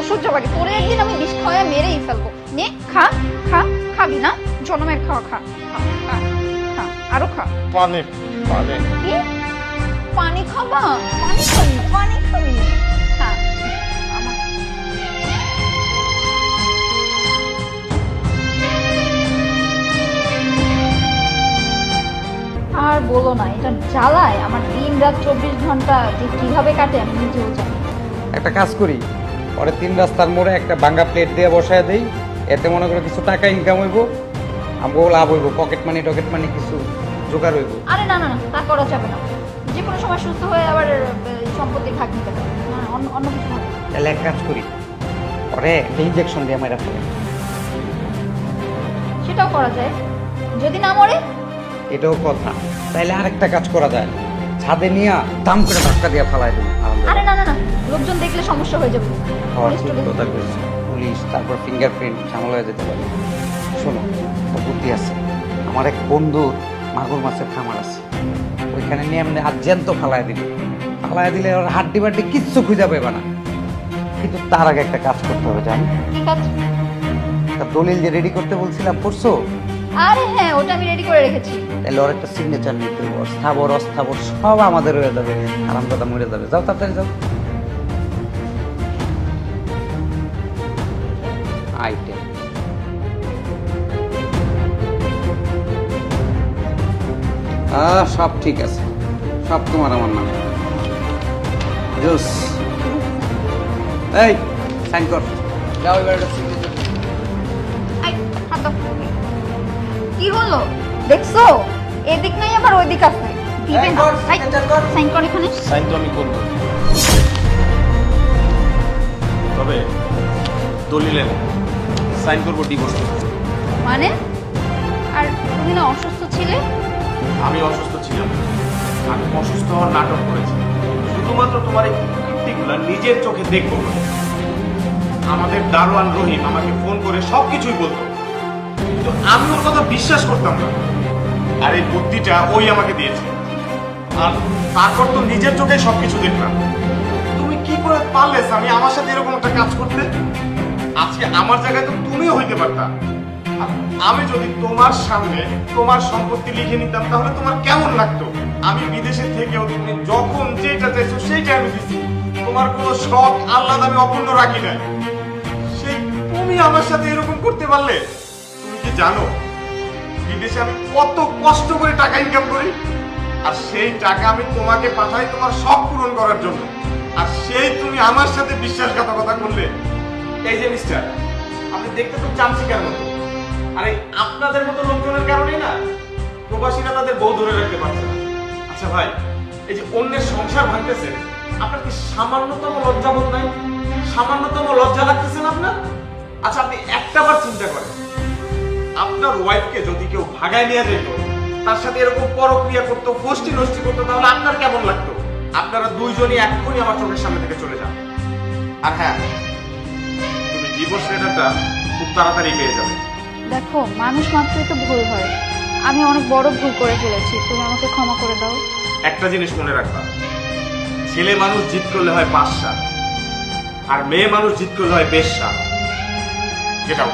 অসহ্য লাগে। তোরে একদিন আমি বিষ খাওয়া মেরেই ফেলব। নে খা খা খাবি না? জনমের খাওয়া খা খা, খা, খা আরও খা। পানি পানি। কি? পানি খাবা? পানি খাবি পানি খাবি। খা। আর বলো না এটা জ্বালায়। আমার দিন রাত চব্বিশ ঘণ্টা যে কীভাবে কাটে আমি নিজেও জানি একটা কাজ করি। পরে তিন রাস্তার মোড়ে একটা ভাঙ্গা প্লেট দিয়ে বসায় দেই। এতে মনে করো কিছু টাকা ইনকাম হইব আমগো লাভ হইব পকেট মানি টকেট মানি কিছু জোগাড় হইব। আরে না না না তা করা যাবে না। যে কোনো সময় সুস্থ হয়ে আবার সম্পত্তি ভাগ নিতে পারে না অন্য অন্য কিছু হবে তাহলে এক কাজ করি পরে একটা ইঞ্জেকশন দিয়ে আমার ফেলে সেটাও করা যায়। যদি না মরে? এটাও কথা। তাইলে আরেকটা কাজ করা যায়। ছাদে নিয়ে দাম করে ধাক্কা দিয়ে ফেলাই দেবো। আরে না না না লোকজন দেখলে সমস্যা হয়ে যাবে। পুলিশ কথা কইছি পুলিশ তারপর ফিঙ্গারপ্রিন্ট ঝামেলা হয়ে যেতে পারে। শোনো বুদ্ধি আছে। আমার এক বন্ধুর মাগুর মাছের খামার আছে। ওইখানে নিয়ে এমনি আর জ্যান্ত ফালাই দিল ফালাই দিলে ওর হাড্ডি বাড্ডি কিচ্ছু খুঁজে পাবে না। কিন্তু তার আগে একটা কাজ করতে হবে জানি। দলিল যে রেডি করতে বলছিলাম করছ আরে হ্যাঁ ওটা আমি রেডি করে রেখেছি। তাহলে ওর একটা সিগনেচার নিতে হবে। স্থাবর অস্থাবর সব আমাদের হয়ে যাবে। আরাম কথা মরে যাবে। যাও তাড়াতাড়ি যাও। আইটেম সব ঠিক আছে। সব তোমার আমার নামে। জোস। এই সাইন কর। যাও এবার একটা দাও। কি হলো? দেখছ? এদিক নাই আবার ওই দিক আছে। দিবে না। কর, আই, কর। সাইন কর এখানে। সাইন তো আমি করব। তবে দলিলে সাইন করব ডিভোর্স মানে? আর তুমি না অসুস্থ ছিলে? আমি অসুস্থ ছিলাম। আমি অসুস্থ হওয়ার নাটক করেছি। শুধুমাত্র তোমার এই কীর্তিগুলো নিজের চোখে দেখব। আমাদের দারোয়ান রহিম আমাকে ফোন করে সব কিছুই বলতো। কিন্তু আমি ওর কথা বিশ্বাস করতাম না। আর এই বুদ্ধিটা ওই আমাকে দিয়েছে। আর তারপর তো নিজের চোখে সবকিছু দেখলাম। তুমি কি করে পারলে আমি আমার সাথে এরকম একটা কাজ করতে? আজকে আমার জায়গায় তো তুমিও হইতে পারতা। আমি যদি তোমার সামনে তোমার সম্পত্তি লিখে নিতাম, তাহলে তোমার কেমন লাগতো? আমি বিদেশে থেকেও তুমি যখন যেটা চাইছো সেইটা আমি দিচ্ছি তোমার কোনো শখ, আহ্লাদ আমি অপূর্ণ রাখি না সেই তুমি আমার সাথে এরকম করতে পারলে? জানো, বিদেশে আমি কত কষ্ট করে টাকা ইনকাম করি, আর সেই টাকা আমি তোমাকে পাঠাই তোমার সব পূরণ করার জন্য। আর সেই তুমি আমার সাথে বিশ্বাসঘাতকতা করলে। এই যে মিস্টার আপনি দেখতে তো চামচিকার মতো। আর আপনাদের মতো লোকজনের কারণেই না, প্রবাসীরা তাদের বউ ধরে রাখতে পারছে না। আচ্ছা ভাই, এই যে অন্যের সংসার ভাঙতেছে, আপনার কি সামান্যতম লজ্জা বোধ নাই? সামান্যতম লজ্জা লাগতেছে না আপনার? আচ্ছা আপনি একটাবার চিন্তা করেন। আপনার ওয়াইফকে যদি কেউ ভাগায় নিয়ে যেত তার সাথে এরকম পরক্রিয়া করতো ফষ্টি নষ্টি করতো তাহলে আপনার কেমন লাগতো? আপনারা দুইজনই এক্ষুনি আমার চোখের সামনে থেকে চলে যান। আর হ্যাঁ তুমি ডিভোর্স লেটারটা খুব তাড়াতাড়ি পেয়ে যাবে। দেখো মানুষ মাত্রই তো ভুল হয়। আমি অনেক বড় ভুল করে ফেলেছি। তুমি আমাকে ক্ষমা করে দাও। একটা জিনিস মনে রাখবা। ছেলে মানুষ জিত করলে হয় পাঁচ সাত আর মেয়ে মানুষ জিত করলে হয় বেশ সাত যেটাও